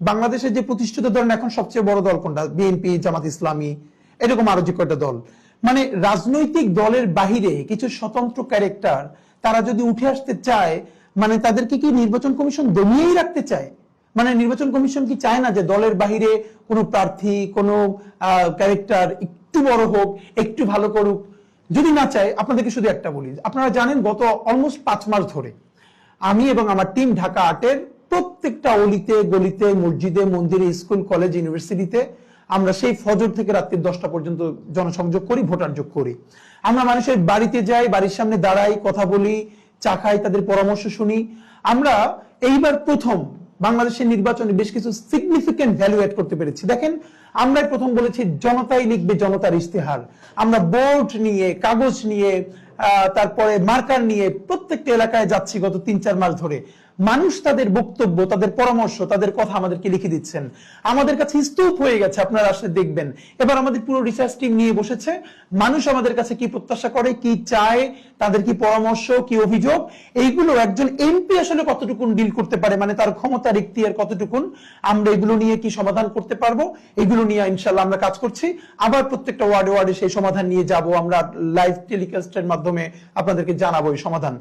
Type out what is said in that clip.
বাংলাদেশের যে প্রতিষ্ঠিত ধরেন এখন সবচেয়ে বড় দল কোনটা? বিএনপি জামাত ইসলামী, এরকম আরও যে কয়টা দল। মানে রাজনৈতিক দলের বাহিরে কিছু স্বতন্ত্র ক্যারেক্টার তারা যদি উঠে আসতে চায় মানে তাদেরকে কি নির্বাচন কমিশন দমিয়েই রাখতে চায়? মানে নির্বাচন কমিশন কি চায় না যে দলের বাহিরে কোনো প্রার্থী, কোনো ক্যারেক্টার একটু বড় হোক, একটু ভালো করুক? যদি না চায়, আপনাদেরকে শুধু একটা বলি। আপনারা জানেন গত অলমোস্ট পাঁচ মাস ধরে আমি এবং আমার টিম ঢাকা আটের প্রত্যেকটা অলিতে, গলিতে, মসজিদে, মন্দিরে, স্কুল, কলেজ, ইউনিভার্সিটিতে আমরা সেই ফজর থেকে রাত্রি দশটা পর্যন্ত জনসংযোগ করি, ভোটার যোগ করি। আমরা মানুষের বাড়িতে যাই, বাড়ির সামনে দাঁড়াই, কথা বলি, চা খাই, তাদের পরামর্শ শুনি। আমরা এইবার প্রথম বাংলাদেশের নির্বাচনে বেশ কিছু সিগনিফিকেন্ট ভ্যালু এড করতে পেরেছি। দেখেন আমরাই প্রথম বলেছি, জনতাই লিখবে জনতার ইস্তেহার আমরা বোর্ড নিয়ে, কাগজ নিয়ে তারপরে মার্কার নিয়ে প্রত্যেকটা এলাকায় যাচ্ছি গত তিন চার মাস ধরে। মানুষ তাদের বক্তব্য, তাদের পরামর্শ, তাদের কথা আমাদেরকে লিখে দিচ্ছেন। আমাদের কাছে স্তূপ হয়ে গেছে, আপনারা আসলে দেখবেন। এবার আমাদের পুরো রিসার্চ টিম নিয়ে বসেছে। মানুষ আমাদের কাছে কি প্রত্যাশা করে, কি চায়, তাদের কি পরামর্শ, কি অভিযোগ? এইগুলো একজন এমপি আসলে কতটুকুন ডিল করতে পারে? মানে তার ক্ষমতা আর কতটুকুন? আমরা এগুলো নিয়ে কি সমাধান করতে পারব? এগুলো নিয়ে ইনশাল্লাহ আমরা কাজ করছি। আবার প্রত্যেকটা ওয়ার্ডে ওয়ার্ডে সেই সমাধান নিয়ে যাব। আমরা লাইভ টেলিকাস্টের মাধ্যমে আপনাদেরকে জানাব এই সমাধান।